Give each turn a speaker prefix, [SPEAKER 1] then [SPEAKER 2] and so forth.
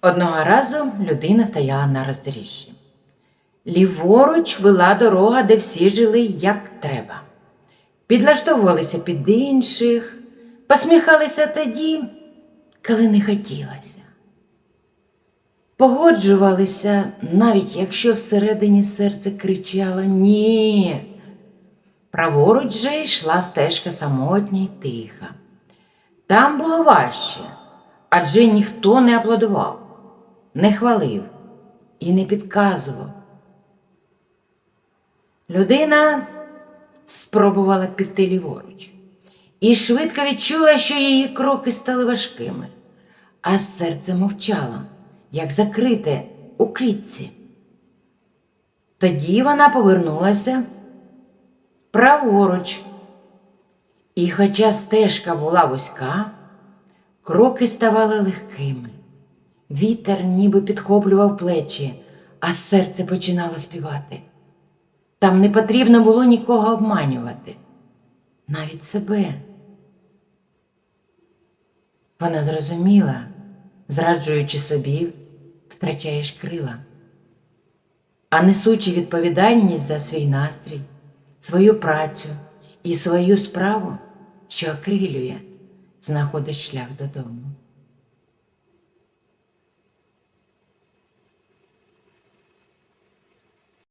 [SPEAKER 1] Одного разу людина стояла на роздоріжжі. Ліворуч вела дорога, де всі жили як треба. Підлаштовувалися під інших, посміхалися тоді, коли не хотілося. Погоджувалися, навіть якщо всередині серце кричало ні. Праворуч же йшла стежка самотня й тиха. Там було важче, адже ніхто не аплодував, не хвалив і не підказував. Людина спробувала піти ліворуч і швидко відчула, що її кроки стали важкими, а серце мовчало, як закрите у клітці. Тоді вона повернулася праворуч. І хоча стежка була вузька, кроки ставали легкими. Вітер ніби підхоплював плечі, а серце починало співати. Там не потрібно було нікого обманювати, навіть себе. Вона зрозуміла, зраджуючи собі, втрачаєш крила, а несучи відповідальність за свій настрій, свою працю і свою справу, що окрилює, знаходиш шлях додому.